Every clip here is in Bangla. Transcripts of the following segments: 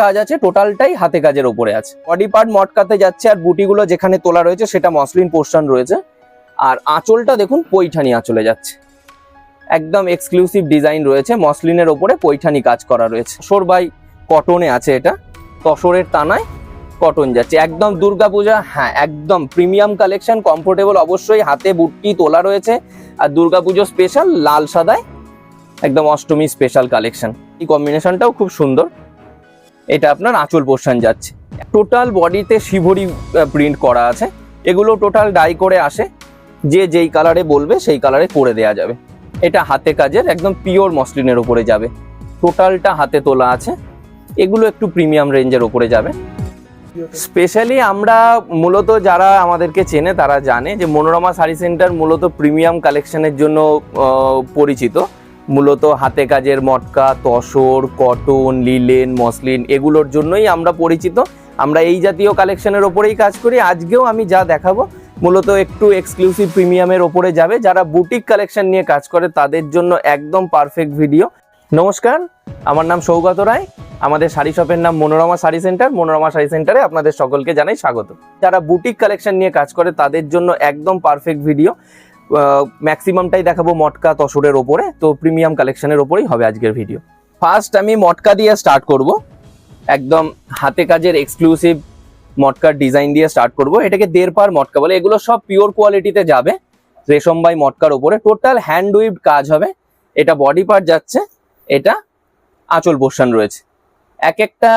কাজ আছে টোটালটাই হাতে কাজের ওপরে আছে। বডি পার্ট মটকাতে যাচ্ছে আর বুটিগুলো যেখানে তোলা রয়েছে সেটা মসলিন পোর্শন রয়েছে। আর আঁচলটা দেখুন, পৈঠানি আঁচলে যাচ্ছে। একদম এক্সক্লুসিভ ডিজাইন রয়েছে, মসলিনের ওপরে পৈঠানি কাজ করা রয়েছে। তসর বাই কটনে আছে এটা। তসরের তানায় কটন যাচ্ছে। একদম দুর্গাপূজা হ্যাঁ একদম প্রিমিয়াম কালেকশন কমফোর্টেবল অবশ্যই হাতে বুটটি তোলা রয়েছে। আর দুর্গাপুজো স্পেশাল লাল সাদায়, একদম অষ্টমী স্পেশাল কালেকশন এই কম্বিনেশনটাও খুব সুন্দর। এটা আপনার আঁচল পোর্শন যাচ্ছে। টোটাল বডিতে শিভরি প্রিন্ট করা আছে। এগুলো টোটাল ডাই করে আসে। যে যেই কালারে বলবে, সেই কালারে করে দেয়া যাবে। এটা হাতে কাজের, একদম পিওর মসলিনের উপরে যাবে। টোটালটা হাতে তোলা আছে। এগুলো একটু প্রিমিয়াম রেঞ্জের উপরে যাবে। স্পেশালি আমরা মূলত যারা আমাদেরকে চেনে, তারা জানে যে মনোরমা শাড়ি সেন্টার মূলত প্রিমিয়াম কালেকশনের জন্য পরিচিত। মূলত হাতে কাজের মটকা, তসর, কটন, লিলেন, মসলিন এগুলোর জন্যই আমরা পরিচিত। আমরা এই জাতীয় কালেকশনের ওপরেই কাজ করি। আজকেও আমি যা দেখাবো মূলত একটু এক্সক্লুসিভ প্রিমিয়ামের ওপরে যাবে। যারা বুটিক কালেকশন নিয়ে কাজ করে তাদের জন্য একদম পারফেক্ট ভিডিও নমস্কার, আমার নাম সৌগত রায়। আমাদের শাড়ি শপের নাম মনোরমা শাড়ি সেন্টার। মনোরমা শাড়ি সেন্টারে আপনাদের সকলকে জানাই স্বাগত। যারা বুটিক কালেকশন নিয়ে কাজ করে তাদের জন্য একদম পারফেক্ট ভিডিও ম্যাক্সিমামটাই দেখাবো মটকা তসরের ওপরে। তো প্রিমিয়াম কালেকশনের ওপরেই হবে আজকের ভিডিও ফার্স্ট আমি মটকা দিয়ে স্টার্ট করব। একদম হাতে কাজের এক্সক্লুসিভ মটকার ডিজাইন দিয়ে স্টার্ট করব। এটাকে দেড় পার মটকা বলে। এগুলো সব পিওর কোয়ালিটিতে যাবে। রেশম বাই মটকার ওপরে। টোটাল হ্যান্ড উইভড কাজ হবে। এটা বডি পার্ট যাচ্ছে। এটা আঁচল পোর্শন রয়েছে। এক একটা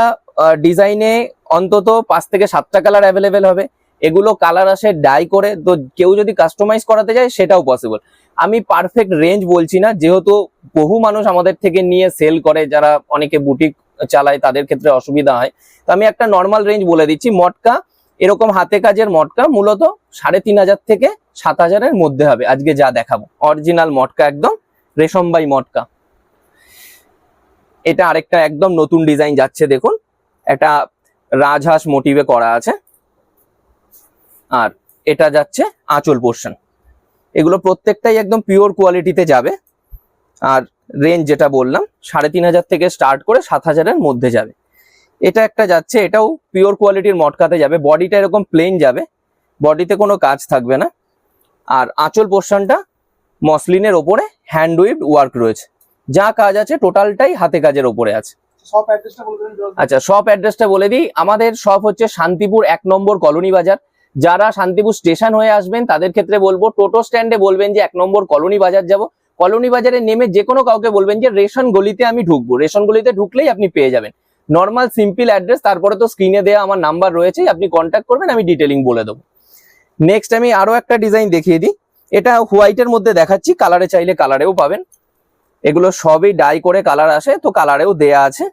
ডিজাইনে অন্তত পাঁচ থেকে সাতটা কালার অ্যাভেলেবেল হবে। এগুলো কালার আসে ডাই করে, তো কেউ যদি কাস্টমাইজ করাতে যায় সেটাও পসিবল আমি পারফেক্ট রেঞ্জ বলছি না, যেহেতু বহু মানুষ আমাদের থেকে নিয়ে সেল করে, যারা অনেকে বুটিক চালায়, তাদের ক্ষেত্রে অসুবিধা হয়। তো আমি একটা নর্মাল রেঞ্জ বলে দিচ্ছি, মটকা, এরকম হাতে কাজের মটকা মূলত সাড়ে তিন হাজার থেকে সাত হাজারের মধ্যে হবে, আজকে যা দেখাবো। অরিজিনাল মটকা একদম রেশমবাই মটকা। এটা আরেকটা একদম নতুন ডিজাইন যাচ্ছে, দেখুন। একটা রাজহাঁস মোটিভে করা আছে। আর এটা যাচ্ছে আঁচল পোর্শন এগুলো প্রত্যেকটাই একদম পিওর কোয়ালিটিতে যাবে। আর রেঞ্জ যেটা বললাম সাড়ে তিন হাজার থেকে স্টার্ট করে সাত হাজারের মধ্যে যাবে। এটা একটা যাচ্ছে এটাও পিওর কোয়ালিটির মটকাতে যাবে। বডিটা এরকম প্লেন যাবে। বডিতে কোনো কাজ থাকবে না। আর আঁচল পোর্শনটা মসলিনের ওপরে হ্যান্ড উইভ ওয়ার্ক রয়েছে। যা কাজ আছে টোটালটাই হাতে কাজের ওপরে আছে। আচ্ছা শপ অ্যাড্রেসটা বলে দিই। আমাদের শপ হচ্ছে শান্তিপুর এক নম্বর কলোনি বাজার। যারা শান্তিপুর স্টেশন হয়ে আসবেন, তাদের ক্ষেত্রে বলব, টোটো স্ট্যান্ডে বলবেন যে এক নম্বর কলোনি বাজার যাব। কলোনি বাজারে নেমে যে কোনো কাউকে বলবেন যে রেশন গলিতে আমি ঢুকবো। রেশন গলিতে ঢুকলেই আপনি পেয়ে যাবেন। নর্মাল সিম্পল অ্যাড্রেস তারপরে তো স্ক্রিনে দেওয়া আমার নাম্বার রয়েছে, আপনি কন্ট্যাক্ট করবেন, আমি ডিটেলিং বলে দেবো। নেক্সট আমি আরও একটা ডিজাইন দেখিয়ে দিই। এটা হোয়াইটের মধ্যে দেখাচ্ছি কালারে চাইলে কালারেও পাবেন। এগুলো সবই ডাই করে কালার আসে, তো কালারেও দেয়া আছে।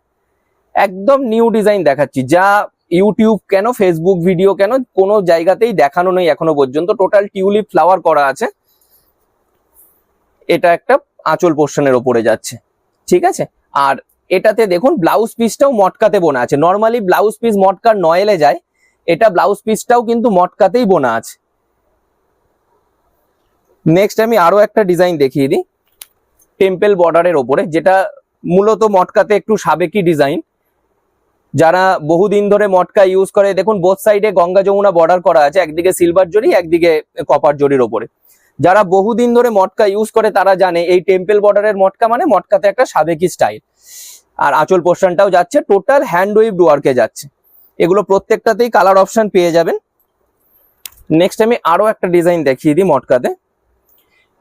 একদম নিউ ডিজাইন দেখাচ্ছি। যা ইউটিউব কেন ফেসবুক ভিডিও কেন, কোনো জায়গাতেই দেখানো নেই এখনও পর্যন্ত। টোটাল টিউলিপ ফ্লাওয়ার করা আছে। এটা একটা আঁচল পোর্শনের ওপরে যাচ্ছে। ঠিক আছে? আর এটাতে দেখুন ব্লাউজ পিসটাও মটকাতে বোনা আছে। নর্মালি ব্লাউজ পিস মটকার নয়েলে যায়। এটা ব্লাউজ পিসটাও কিন্তু মটকাতেই বোনা আছে। নেক্সট আমি আরও একটা ডিজাইন দেখিয়ে দিই। টেম্পেল বর্ডারের ওপরে, যেটা মূলত মটকাতে একটু সাবেকি ডিজাইন যারা বহুদিন ধরে মটকা ইউজ করে, দেখুন বোথ সাইডে গঙ্গা যমুনা বর্ডার করা আছে, একদিকে সিলভার জরি, একদিকে কপার জরির ওপরে যারা বহুদিন ধরে মটকা ইউজ করে, তারা জানে এই টেম্পল বর্ডারের মটকা মানে মটকাতে একটা সাবেকি স্টাইল আর আঁচল পোর্শনটাও যাচ্ছে টোটাল হ্যান্ড ওয়েভ ওয়ার্কে যাচ্ছে। এগুলো প্রত্যেকটাতেই কালার অপশন পেয়ে যাবেন। নেক্সট আমি আরও একটা ডিজাইন দেখিয়ে দিই মটকাতে।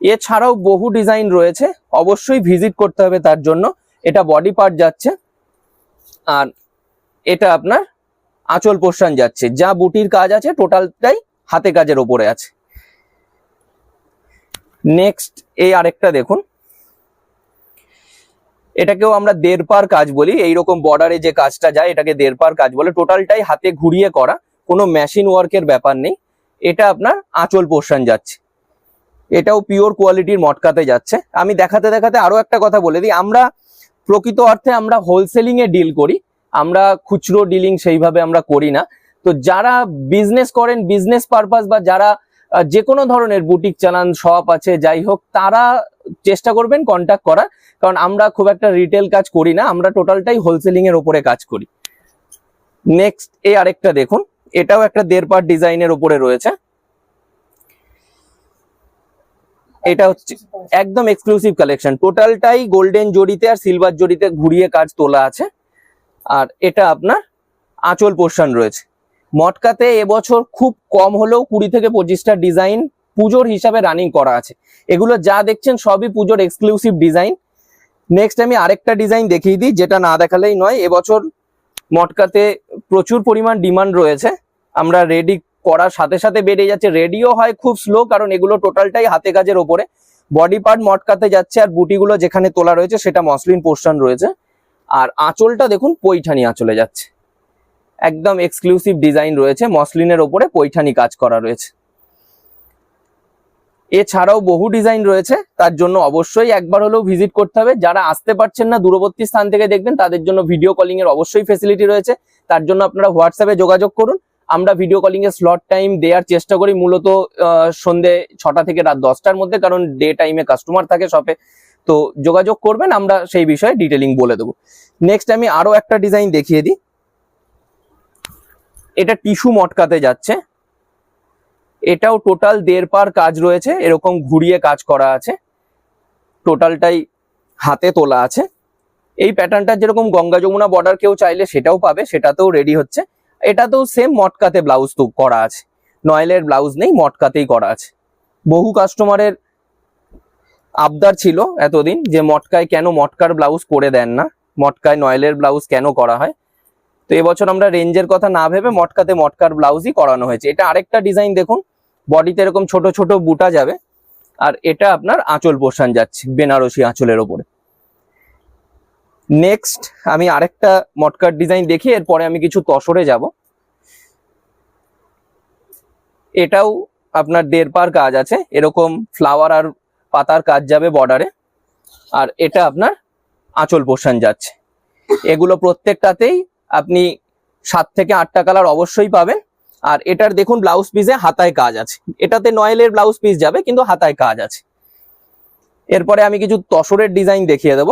এছাড়াও বহু ডিজাইন রয়েছে, অবশ্যই ভিজিট করতে হবে তার জন্য। এটা বডি পার্ট যাচ্ছে। আর এটা আপনার আঁচল পোর্শন যাচ্ছে। যা বুটির কাজ আছে টোটালটাই হাতে কাজের ওপরে আছে। নেক্সট এই আরেকটা দেখুন। এটাকেও আমরা দেড় পার কাজ বলি। এইরকম বর্ডারে যে কাজটা যায়, এটাকে দেড় পার কাজ বলে। টোটালটাই হাতে ঘুরিয়ে করা। কোনো মেশিন ওয়ার্কের ব্যাপার নেই। এটা আপনার আঁচল পোর্শন যাচ্ছে। এটাও পিওর কোয়ালিটির মটকাতে যাচ্ছে। আমি দেখাতে দেখাতে আরও একটা কথা বলে দিই। আমরা প্রকৃত অর্থে আমরা হোলসেলিং এ ডিল করি। আমরা খুচরো ডিলিং সেইভাবে আমরা করি না। তো যারা বিজনেস করেন বিজনেস পারপাস বা যারা যে কোনো ধরনের বুটিক চালান শপ আছে, যাই হোক, তারা চেষ্টা করবেন কন্ট্যাক্ট করার। কারণ আমরা খুব একটা রিটেল কাজ করি না, আমরা টোটালটাই হোলসেলিং এর ওপরে কাজ করি। নেক্সট এ আরেকটা দেখুন। এটাও একটা দেড় পার ডিজাইনের উপরে রয়েছে। এটা হচ্ছে একদম এক্সক্লুসিভ কালেকশন টোটালটাই গোল্ডেন জড়িতে আর সিলভার জড়িতে ঘুরিয়ে কাজ তোলা আছে। আর এটা আপনার আঁচল পোর্শন রয়েছে। মটকাতে এবছর খুব কম হলেও কুড়ি থেকে পঁচিশটা ডিজাইন পুজোর হিসাবে রানিং করা আছে। এগুলো যা দেখছেন সবই পুজোর এক্সক্লুসিভ ডিজাইন নেক্সট আমি আরেকটা ডিজাইন দেখিয়ে দিই, যেটা না দেখালেই নয়, এবছর মটকাতে প্রচুর পরিমাণ ডিমান্ড রয়েছে। আমরা রেডি করার সাথে সাথে বেড়ে যাচ্ছে। রেডিও হয় খুব স্লো কারণ এগুলো টোটালটাই হাতে কাজের ওপরে। বডি পার্ট মটকাতে যাচ্ছে আর বুটিগুলো যেখানে তোলা রয়েছে, সেটা মসলিন পোর্শন রয়েছে। আর আঁচলটা দেখুন পৈঠানি আঁচলে যাচ্ছে। একদম এক্সক্লুসিভ ডিজাইন রয়েছে, মসলিনের ওপরে পৈঠানি কাজ করা রয়েছে। এছাড়াও বহু ডিজাইন রয়েছে, তার জন্য অবশ্যই একবার হলেও ভিজিট করতে হবে। যারা আসতে পারছেন না, দূরবর্তী স্থান থেকে দেখবেন, তাদের জন্য ভিডিও কলিং এর অবশ্যই ফেসিলিটি রয়েছে। তার জন্য আপনারা হোয়াটসঅ্যাপে যোগাযোগ করুন। আমরা ভিডিও কলিং এর স্লট টাইম দেওয়ার চেষ্টা করি, মূলত সন্ধে ছটা থেকে রাত দশটার মধ্যে, কারণ ডে টাইমে কাস্টমার থাকে শপে তো যোগাযোগ করবেন, আমরা সেই বিষয়ে ডিটেলিং বলে দেবো। নেক্সট আমি আরও একটা ডিজাইন দেখিয়ে দিই। এটা টিস্যু মটকাতে যাচ্ছে। এটাও টোটাল দেড় পার কাজ রয়েছে, এরকম ঘুরিয়ে কাজ করা আছে। টোটালটাই হাতে তোলা আছে। এই প্যাটার্নটা যেরকম গঙ্গা যমুনা বর্ডার কেউ চাইলে সেটাও পাবে, সেটাতেও রেডি হচ্ছে। এটাতেও সেম মটকাতে ব্লাউজ তো করা আছে। নয়েলের ব্লাউজ নেই, মটকাতেই করা আছে। বহু কাস্টমারের আবদার ছিল এতদিন যে মটকায় কেন মটকার ব্লাউজ করে দেন না? মটকায় নয়েলের ব্লাউজ কেন করা হয়? তো এবছর আমরা রেঞ্জের কথা না ভেবে মটকাতে মটকার ব্লাউজই করানো হয়েছে। এটা আরেকটা ডিজাইন দেখুন বডিতে এরকম ছোট ছোট বুটা যাবে, আর এটা আপনার আঁচল পোষণ যাচ্ছে, বেনারসি আঁচলের ওপরে। নেক্সট আমি আরেকটা মটকার ডিজাইন দেখি, এরপরে আমি কিছু তসরে যাব। এটাও আপনার দেড় পার কাজ আছে, এরকম ফ্লাওয়ার আর পাতার কাজ যাবে বর্ডারে আর এটা আপনার আঁচল পোষণ যাচ্ছে। এগুলো প্রত্যেকটাতেই আপনি সাত থেকে আটটা কালার অবশ্যই পাবেন। আর এটার দেখুন ব্লাউজ পিসে হাতায় কাজ আছে। এটাতে নয়েলের ব্লাউজ পিস যাবে, কিন্তু হাতায় কাজ আছে। এরপরে আমি কিছু তসরের ডিজাইন দেখিয়ে দেব।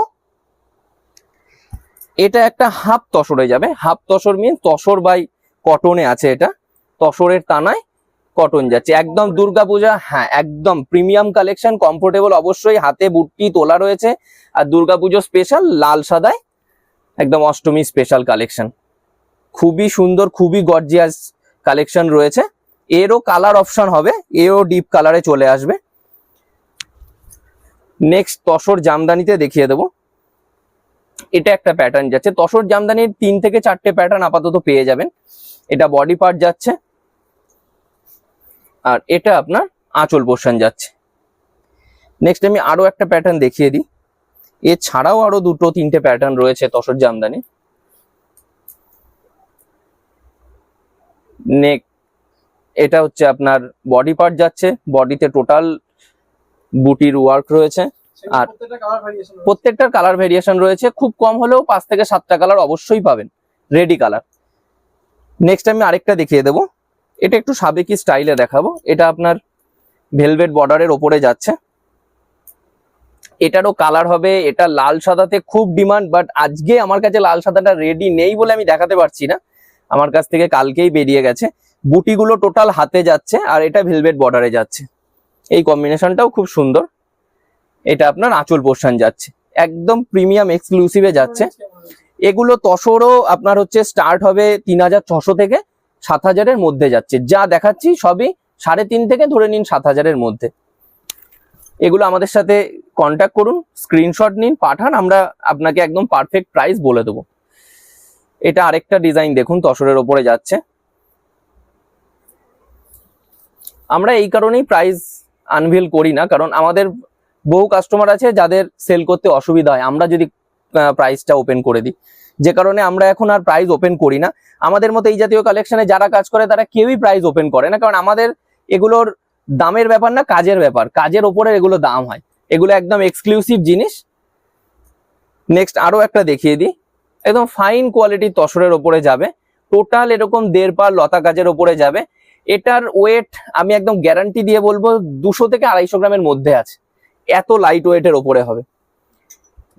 এটা একটা হাফ তসরে যাবে। Half tussar mean tussar by কটনে আছে এটা। তসরের তানায় কটন যাচ্ছে। একদম দুর্গাপূজা হ্যাঁ একদম প্রিমিয়াম কালেকশন কমফোর্টেবল অবশ্যই হাতে বুটটি তোলা রয়েছে। আর দুর্গাপুজো স্পেশাল লাল সাদায় একদম অষ্টমী স্পেশাল কালেকশন খুবই সুন্দর, খুবই গর্জিয়াস কালেকশন রয়েছে। এরও কালার অপশন হবে, এও ডিপ কালারে চলে আসবে। নেক্সট তসর জামদানিতে দেখিয়ে দেবো। এটা একটা প্যাটার্ন যাচ্ছে। তসর জামদানির তিন থেকে চারটে প্যাটার্ন আপাতত পেয়ে যাবেন। এটা বডি পার্ট যাচ্ছে। আর এটা আপনার আঁচল পোর্শন যাচ্ছে। নেক্সট আমি আরও একটা প্যাটার্ন দেখিয়ে দিই। এছাড়াও আরও দুটো তিনটে প্যাটার্ন রয়েছে তসর জামদানি। নেক এটা হচ্ছে আপনার বডি পার্ট যাচ্ছে। বডিতে টোটাল বুটির ওয়ার্ক রয়েছে। আর- প্রত্যেকটার কালার ভেরিয়েশন রয়েছে? খুব কম হলেও পাঁচ থেকে সাতটা কালার অবশ্যই পাবেন। রেডি কালার নেক্সট আমি আরেকটা দেখিয়ে দেবো। এটা একটু সাবেকি স্টাইলে দেখাবো। এটা আপনার ভেলভেট বর্ডারের ওপরে যাচ্ছে। এটারও কালার হবে, এটা লাল সাদাতে খুব ডিমান্ড বাট আজকে আমার কাছে লাল সাদাটা রেডি নেই বলে আমি দেখাতে পারছি না। আমার কাছ থেকে কালকেই বেরিয়ে গেছে। বুটিগুলো টোটাল হাতে যাচ্ছে, আর এটা ভেলভেট বর্ডারে যাচ্ছে। এই কম্বিনেশনটাও খুব সুন্দর। এটা আপনার আঁচল পোর্শন যাচ্ছে। একদম প্রিমিয়াম এক্সক্লুসিভে যাচ্ছে। এগুলো তসরও আপনার হচ্ছে স্টার্ট হবে তিন থেকে। সাত হাজারের মধ্যে যাচ্ছে। যা দেখাচ্ছি সবই সাড়ে তিন থেকে ধরে নিন সাত হাজারের মধ্যে। এগুলো আমাদের সাথে কন্ট্যাক্ট করুন স্ক্রিনশট নিন, পাঠান, আমরা আপনাকে একদম পারফেক্ট প্রাইস বলে দেবো। এটা আরেকটা ডিজাইন দেখুন, তসরের ওপরে যাচ্ছে। আমরা এই কারণেই প্রাইস আনভিল করি না, কারণ আমাদের বহু কাস্টমার আছে যাদের সেল করতে অসুবিধা হয়। আমরা যদি প্রাইসটা ওপেন করে দিই। যে কারণে আমরা এখন আর প্রাইজ ওপেন করি না। আমাদের মতো এই জাতীয় কালেকশনে যারা কাজ করে, তারা কেউই প্রাইজ ওপেন করে না। কারণ আমাদের এগুলোর দামের ব্যাপার না, কাজের ব্যাপার। কাজের ওপরে এগুলো দাম হয়। এগুলো একদম এক্সক্লুসিভ জিনিস। নেক্সট আরও একটা দেখিয়ে দিই। একদম ফাইন কোয়ালিটির তসরের ওপরে যাবে। টোটাল এরকম দেড় পার লতা কাজের ওপরে যাবে। এটার ওয়েট আমি একদম গ্যারান্টি দিয়ে বলব, দুশো থেকে আড়াইশো গ্রামের মধ্যে আছে। এত লাইট ওয়েটের ওপরে হবে।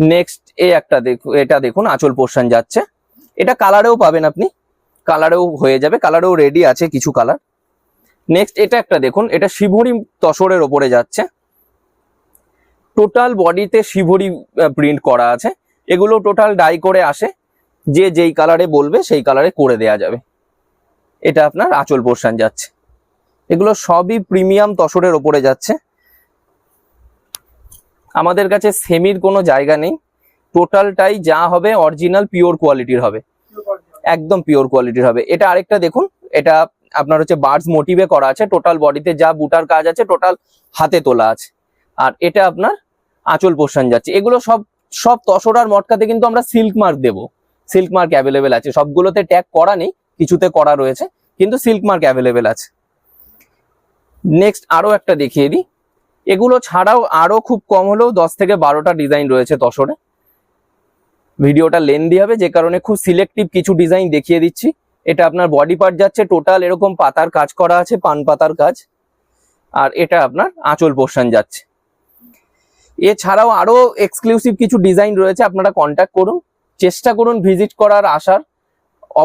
নেক্সট এই একটা দেখুন এটা দেখুন, আঁচল পোর্শন যাচ্ছে। এটা কালারেও পাবেন আপনি। কালারেও হয়ে যাবে কালারেও রেডি আছে কিছু কালার নেক্সট এটা একটা দেখুন, এটা শিভরি তসরের ওপরে যাচ্ছে। টোটাল বডিতে শিভরি প্রিন্ট করা আছে। এগুলো টোটাল ডাই করে আসে। যে যেই কালারে বলবে, সেই কালারে করে দেয়া যাবে। এটা আপনার আঁচল পোর্শন যাচ্ছে। এগুলো সবই প্রিমিয়াম তসরের ওপরে যাচ্ছে। আমাদের কাছে সেমির কোনো জায়গা নেই। টোটালটাই যা হবে অরিজিনাল পিওর কোয়ালিটির হবে। একদম পিওর কোয়ালিটির হবে। এটা আরেকটা দেখুন, এটা আপনার হচ্ছে বার্ডস মোটিভে করা আছে। টোটাল বডিতে যা বুটার কাজ আছে টোটাল হাতে তোলা আছে। আর এটা আপনার আঁচল পোর্শন যাচ্ছে। এগুলো সব সব তসর আর মটকাতে কিন্তু আমরা সিল্ক মার্ক দেবো। সিল্ক মার্ক অ্যাভেলেবেল আছে। সবগুলোতে ট্যাগ করা নেই, কিছুতে করা রয়েছে, কিন্তু সিল্ক মার্ক অ্যাভেলেবেল আছে। নেক্সট আরও একটা দেখিয়ে দিই। এগুলো ছাড়াও আরও খুব কম হলেও দশ থেকে বারোটা ডিজাইন রয়েছে তসরে। ভিডিওটা লেন্দি হবে, যে কারণে খুব সিলেক্টিভ কিছু ডিজাইন দেখিয়ে দিচ্ছি। এটা আপনার বডি পার্ট যাচ্ছে টোটাল এরকম পাতার কাজ করা আছে, পান পাতার কাজ। আর এটা আপনার আঁচল পোর্শন যাচ্ছে। এছাড়াও আরও এক্সক্লুসিভ কিছু ডিজাইন রয়েছে, আপনারা কন্ট্যাক্ট করুন। চেষ্টা করুন ভিজিট করার আসার।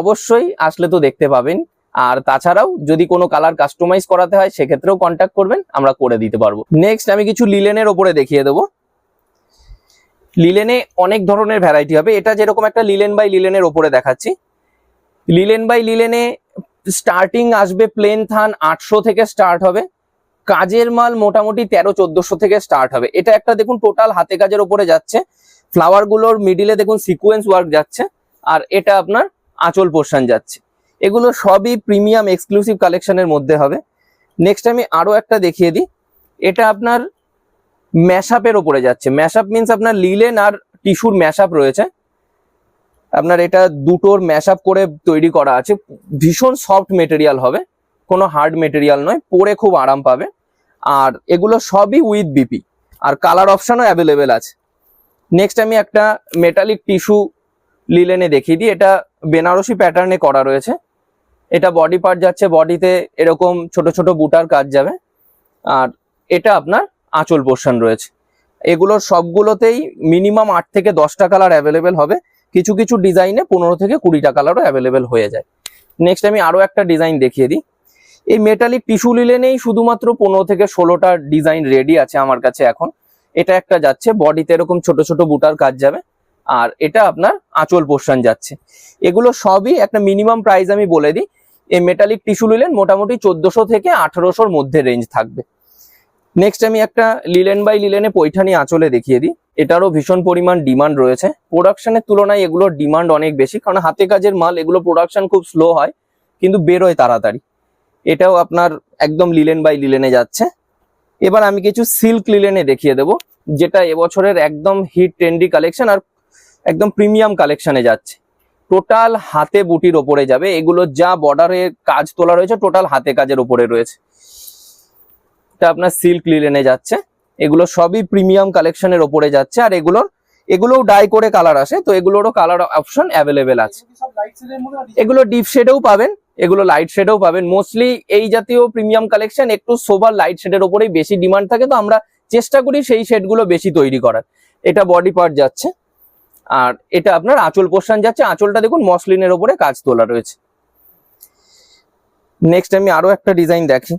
অবশ্যই আসলে তো দেখতে পাবেন। আর তাছাড়াও যদি কোনো কালার কাস্টমাইজ করাতে হয়, সেক্ষেত্রেও কন্ট্যাক্ট করবেন, আমরা করে দিতে পারব। নেক্সট আমি কিছু লিলেনের ওপরে দেখিয়ে দেবো। লিলেনে অনেক ধরনের ভ্যারাইটি হবে। এটা যেরকম একটা লিলেন বাই লিলেনের ওপরে দেখাচ্ছি। লিলেন বাই লিলেনে স্টার্টিং আসবে প্লেন থান আটশো থেকে স্টার্ট হবে। কাজের মাল মোটামুটি তেরো, চোদ্দশো থেকে স্টার্ট হবে। এটা একটা দেখুন টোটাল হাতে কাজের ওপরে যাচ্ছে। ফ্লাওয়ারগুলোর মিডিলে দেখুন সিকোয়েন্স ওয়ার্ক যাচ্ছে। আর এটা আপনার আঁচল পোর্শন যাচ্ছে। এগুলো সবই প্রিমিয়াম এক্সক্লুসিভ কালেকশনের মধ্যে হবে। নেক্সট আমি আরও একটা দেখিয়ে দিই। এটা আপনার ম্যাশআপের ওপরে যাচ্ছে। ম্যাশআপ মিন্স আপনার লিলেন আর টিস্যুর ম্যাশআপ রয়েছে। আপনার এটা দুটোর ম্যাশআপ করে তৈরি করা আছে। ভীষণ সফট মেটেরিয়াল হবে। কোনো হার্ড মেটেরিয়াল নয়। পরে খুব আরাম পাবে। আর এগুলো সবই উইথ বিপি আর কালার অপশানও অ্যাভেলেবেল আছে। নেক্সট আমি একটা মেটালিক টিস্যু লিলেনে দেখিয়ে দিই। এটা বেনারসি প্যাটার্নে করা রয়েছে। এটা বডি পার্ট যাচ্ছে বডিতে এরকম ছোট ছোট বুটার কাজ যাবে। আর এটা আপনার আঁচল পোর্শন রয়েছে। এগুলোর সবগুলোতেই মিনিমাম আট থেকে দশটা কালার অ্যাভেলেবেল হবে। কিছু কিছু ডিজাইনে পনেরো থেকে কুড়িটা কালারও অ্যাভেলেবেল হয়ে যায়। নেক্সট আমি আরও একটা ডিজাইন দেখিয়ে দিই। এই মেটালিক টিস্যু লিলেনেই শুধুমাত্র পনেরো থেকে ষোলোটা ডিজাইন রেডি আছে আমার কাছে এখন। এটা একটা যাচ্ছে বডিতে এরকম ছোট ছোট বুটার কাজ যাবে। আর এটা আপনার আঁচল পোর্শন যাচ্ছে। এগুলো সবই একটা মিনিমাম প্রাইস আমি বলে দিই। এই মেটালিক টিস্যু লিলেন মোটামুটি চোদ্দশো থেকে আঠারোশোর মধ্যে রেঞ্জ থাকবে। নেক্সট আমি একটা লিলেন বাই লিলেনে পৈঠানি আঁচলে দেখিয়ে দিই। এটারও ভীষণ পরিমাণ ডিমান্ড রয়েছে। প্রোডাকশনের তুলনায় এগুলোর ডিমান্ড অনেক বেশি, কারণ হাতে কাজের মাল, এগুলো প্রোডাকশন খুব স্লো হয়, কিন্তু বেরোয় তাড়াতাড়ি। এটাও আপনার একদম লিলেন বাই লিলেনে যাচ্ছে। এবার আমি কিছু সিল্ক লিলেনে দেখিয়ে দেবো, যেটা এবছরের একদম হিট ট্রেন্ডি কালেকশন আর একদম প্রিমিয়াম কালেকশনে যাচ্ছে। টোটাল হাতে বুটির ওপরে যাবে। এগুলো যা বর্ডারে কাজ তোলা রয়েছে, টোটাল হাতে কাজের ওপরে রয়েছে। এটা আপনার সিল্ক লিলেনে যাচ্ছে। এগুলো সবই প্রিমিয়াম কালেকশনের ওপরে যাচ্ছে। আর এগুলোর, এগুলোও ডাই করে কালার আসে, তো এগুলোরও কালার অপশন অ্যাভেলেবেল আছে। এগুলো ডিপ শেডেও পাবেন, এগুলো লাইট শেডেও পাবেন। মোস্টলি এই জাতীয় প্রিমিয়াম কালেকশন একটু সোবার লাইট শেডের ওপরেই বেশি ডিমান্ড থাকে, তো আমরা চেষ্টা করি সেই শেডগুলো বেশি তৈরি করার। এটা বডি পার্ট যাচ্ছে। আর এটা আপনার আঁচল পোর্শন যাচ্ছে। আঁচলটা দেখুন, মসলিনের ওপরে কাজ তোলা রয়েছে। নেক্সট আমি আরও একটা ডিজাইন দেখি।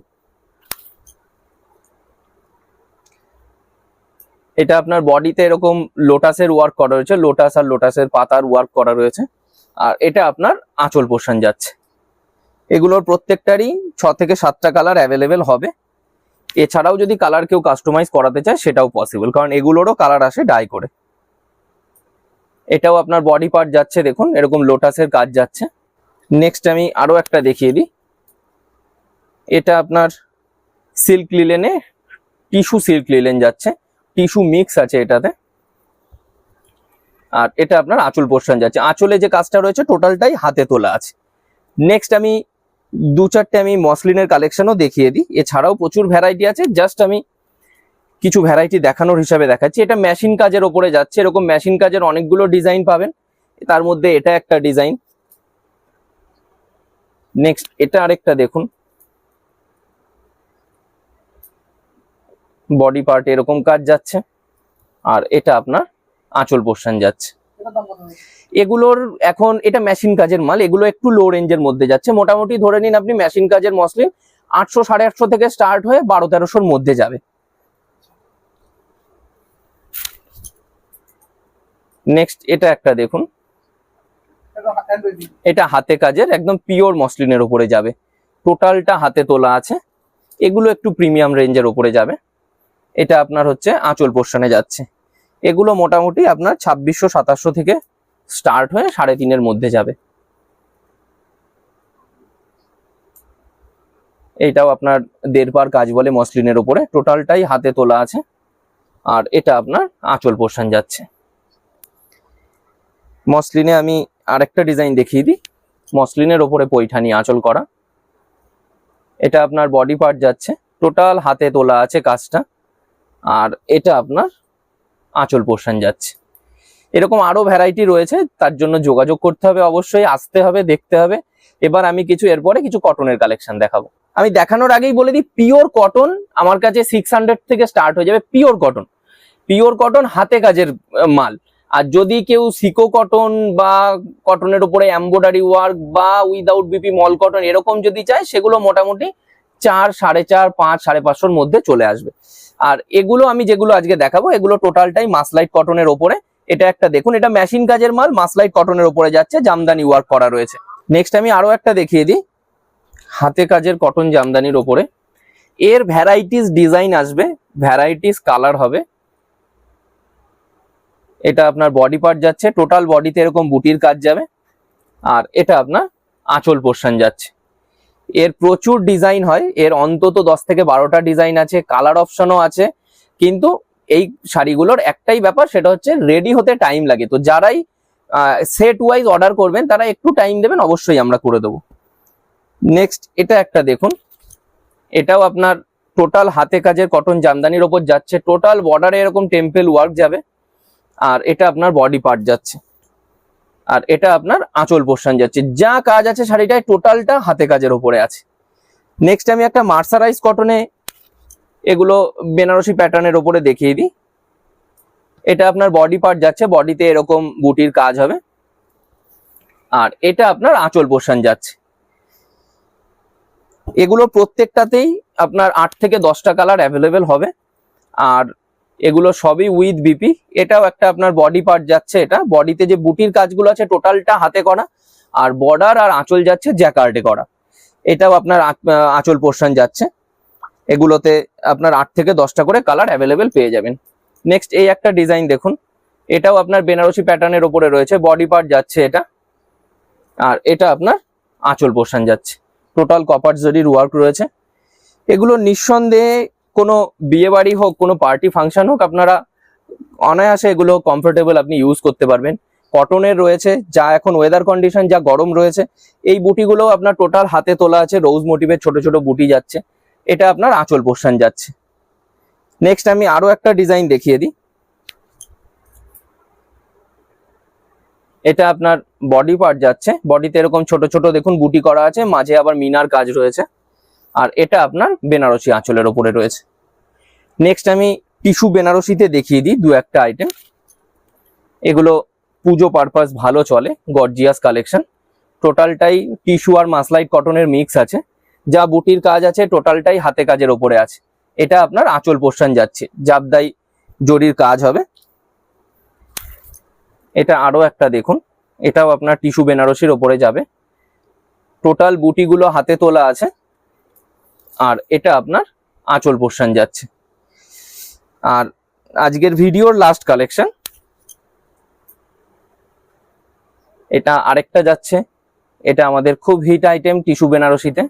এটা আপনার বডিতে এরকম লোটাসের ওয়ার্ক করা রয়েছে। লোটাস আর লোটাসের পাতার ওয়ার্ক করা রয়েছে। আর এটা আপনার আঁচল পোর্শন যাচ্ছে। এগুলোর প্রত্যেকটারই ছ থেকে সাতটা কালার অ্যাভেলেবেল হবে। এছাড়াও যদি কালার কেউ কাস্টমাইজ করাতে চায়, সেটাও পসিবল কারণ এগুলোরও কালার আসে ডাই করে। এটাও আপনার বডি পার্ট যাচ্ছে, দেখুন, এরকম লোটাসের কাজ যাচ্ছে। নেক্সট আমি আরও একটা দেখিয়ে দিই। এটা আপনার সিল্ক লিলেনে টিস্যু সিল্ক লিলেন যাচ্ছে। টিস্যু মিক্স আছে এটাতে। আর এটা আপনার আঁচল পোর্শন যাচ্ছে। আঁচলে যে কাজটা রয়েছে টোটালটাই হাতে তোলা আছে। নেক্সট আমি দু চারটে আমি মসলিনের কালেকশনও দেখিয়ে দিই। এছাড়াও প্রচুর ভ্যারাইটি আছে। জাস্ট আমি কিছু ভ্যারাইটি দেখানোর হিসাবে দেখাচ্ছি। এটা মেশিন কাজের ওপরে যাচ্ছে। এরকম মেশিন কাজের অনেকগুলো ডিজাইন পাবেন। তার মধ্যে এটা একটা ডিজাইন নেক্সট এটা আরেকটা দেখুন। বডি পার্ট এরকম কাজ যাচ্ছে। আর এটা আপনার আঁচল পোর্শন যাচ্ছে। এগুলোর এখন এটা মেশিন কাজের মাল। এগুলো একটু লো রেঞ্জের মধ্যে যাচ্ছে। মোটামুটি ধরে নিন আপনি মেশিন কাজের মসলিন আটশো সাড়ে আটশো থেকে স্টার্ট হয়ে বারো তেরোশোর মধ্যে যাবে। নেক্সট এটা একটা দেখুন। এটা হাতে কাজের, একদম পিওর মসলিনের উপরে যাবে। টোটালটা হাতে তোলা আছে। এগুলো একটু প্রিমিয়াম রেঞ্জের উপরে যাবে। এটা আপনার হচ্ছে আঁচল পোর্শনে যাচ্ছে। এগুলো মোটামুটি আপনার ছাব্বিশশো, সাতাশশো থেকে স্টার্ট হয়ে সাড়ে তিনের মধ্যে যাবে। এইটাও আপনার দেড় পার কাজ বলে মসলিনের উপরে। টোটালটাই হাতে তোলা আছে। আর এটা আপনার আঁচল পোর্শন যাচ্ছে। মসলিনে আমি আরেকটা ডিজাইন দেখিয়ে দিই। মসলিনের ওপরে পৈঠানি, আঁচল করা। এটা আপনার বডি পার্ট যাচ্ছে। টোটাল হাতে তোলা আছে কাজটা। আর এটা আপনার আঁচল পোর্শন যাচ্ছে। এরকম আরও ভ্যারাইটি রয়েছে, তার জন্য যোগাযোগ করতে হবে অবশ্যই, আসতে হবে, দেখতে হবে। এবার আমি কিছু, এরপরে কিছু কটনের কালেকশন দেখাবো। আমি দেখানোর আগেই বলে দিই পিওর কটন আমার কাছে সিক্স থেকে স্টার্ট হয়ে যাবে পিওর কটন পিওর কটন হাতে কাজের মাল। আর যদি কেউ সিকো কটন বা কটনের উপরে এম্বোডারি ওয়ার্ক বা উইদাউট বিপি মল কটন এরকম যদি চায়, সেগুলো মোটামুটি চার, সাড়ে চার, পাঁচ, সাড়ে পাঁচশোর মধ্যে চলে আসবে। আর এগুলো আমি যেগুলো আজকে দেখাবো, এগুলো টোটালটাই মাসলাইট কটনের ওপরে। এটা একটা দেখুন, এটা মেশিন কাজের মাল মাসলাইট কটনের ওপরে যাচ্ছে, জামদানি ওয়ার্ক করা রয়েছে। নেক্সট আমি আরও একটা দেখিয়ে দিই, হাতে কাজের কটন জামদানির ওপরে। এর ভ্যারাইটিস ডিজাইন আসবে ভ্যারাইটিস কালার হবে। এটা আপনার বডি পার্ট যাচ্ছে টোটাল বডিতে এরকম বুটির কাজ যাবে, আর এটা আপনার আঁচল পোর্শন যাচ্ছে। এর প্রচুর ডিজাইন হয়, এর অন্তত দশ থেকে বারোটা ডিজাইন আছে কালার অপশনও আছে, কিন্তু এই শাড়িগুলোর একটাই ব্যাপার, সেটা হচ্ছে রেডি হতে টাইম লাগে। তো যারাই সেট ওয়াইজ অর্ডার করবেন, তারা একটু টাইম দেবেন, অবশ্যই আমরা করে দেবো। নেক্সট এটা একটা দেখুন। এটাও আপনার টোটাল হাতে কাজের কটন জামদানির ওপর যাচ্ছে। টোটাল বর্ডারে এরকম টেম্পেল ওয়ার্ক যাবে। আর এটা আপনার বডি পার্ট যাচ্ছে। আর এটা আপনার আঁচল পোর্শন যাচ্ছে। যা কাজ আছে শাড়িটায় টোটালটা হাতে কাজের ওপরে আছে। নেক্সট আমি একটা মার্সারাইজ কটনে এগুলো বেনারসি প্যাটার্নের ওপরে দেখিয়ে দিই। এটা আপনার বডি পার্ট যাচ্ছে বডিতে এরকম বুটির কাজ হবে। আর এটা আপনার আঁচল পোর্শন যাচ্ছে। এগুলো প্রত্যেকটাতেই আপনার আট থেকে দশটা কালার অ্যাভেলেবেল হবে। আর এগুলো সবই উইথ বিপি এটাও একটা আপনার বডি পার্ট যাচ্ছে এটা। বডিতে যে বুটির কাজগুলো আছে টোটালটা হাতে করা, আর বর্ডার আর আঁচল যাচ্ছে জ্যাকার্ডে করা। এটাও আপনার আঁচ- আঁচল পোর্শন যাচ্ছে। এগুলোতে আপনার আট থেকে দশটা করে কালার অ্যাভেলেবেল পেয়ে যাবেন। নেক্সট এই একটা ডিজাইন দেখুন। এটাও আপনার বেনারসি প্যাটার্নের ওপরে রয়েছে বডি পার্ট যাচ্ছে এটা। আর এটা আপনার আঁচল পোর্শন যাচ্ছে। টোটাল কপার জরির ওয়ার্ক রয়েছে। এগুলো নিঃসন্দেহে কোনো বিয়ে বাড়ি হোক, কোনো পার্টি ফাংশন হোক, আপনারা অনায়াসে এগুলো কমফোর্টেবল আপনি ইউজ করতে পারবেন। কটনের রয়েছে, যা এখন ওয়েদার কন্ডিশন যা গরম রয়েছে, এই বুটিগুলো আপনার টোটাল হাতে তোলা আছে রোজ মোটিভের ছোট ছোট বুটি যাচ্ছে। এটা আপনার আঁচল পোর্শন যাচ্ছে। নেক্সট আমি আরও একটা ডিজাইন দেখিয়ে দিই। এটা আপনার বডি পার্ট যাচ্ছে। বডিতে এরকম ছোট ছোট দেখুন, বুটি করা আছে, মাঝে আবার মিনার কাজ রয়েছে। আর এটা আপনার বেনারসি আঁচলের ওপরে রয়েছে। নেক্সট আমি টিস্যু বেনারসিতে দেখিয়ে দিই দু একটা আইটেম এগুলো পুজো পারপাস ভালো চলে গর্জিয়াস কালেকশন টোটালটাই টিস্যু আর মাসলাইট কটনের মিক্স আছে। যা বুটির কাজ আছে টোটালটাই হাতে কাজের ওপরে আছে। এটা আপনার আঁচল পোর্শন যাচ্ছে, জাবদাই জরির কাজ হবে। এটা আরও একটা দেখুন, এটাও আপনার টিস্যু বেনারসির ওপরে যাবে। টোটাল বুটিগুলো হাতে তোলা আছে। আর এটা আপনার আঁচল পোর্শন যাচ্ছে। আর আজকের ভিডিওর লাস্ট কালেকশন এটা আরেকটা যাচ্ছে। এটা আমাদের খুব হিট আইটেম টিস্যু বেনারসিতে।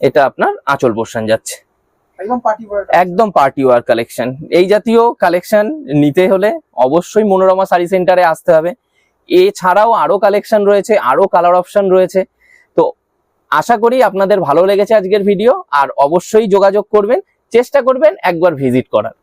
এটা আপনার আঁচল পোর্শন যাচ্ছে। একদম পার্টি ওয়ার একদম পার্টি ওয়ার কালেকশন এই জাতীয় কালেকশন নিতে হলে অবশ্যই মনোরমা শাড়ি সেন্টারে আসতে হবে। এছাড়াও আরও কালেকশন রয়েছে আরও কালার অপশন রয়েছে। আশা করি আপনাদের ভালো লেগেছে আজকের ভিডিও, আর অবশ্যই যোগাযোগ করবেন, চেষ্টা করবেন একবার ভিজিট করার।